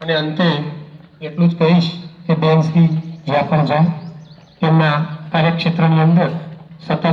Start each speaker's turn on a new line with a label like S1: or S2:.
S1: અને અંતે એટલું જ કહીશ કે બેન શ્રી જ્યાં પણ જાય, તેમના કાર્યક્ષેત્રની અંદર સતત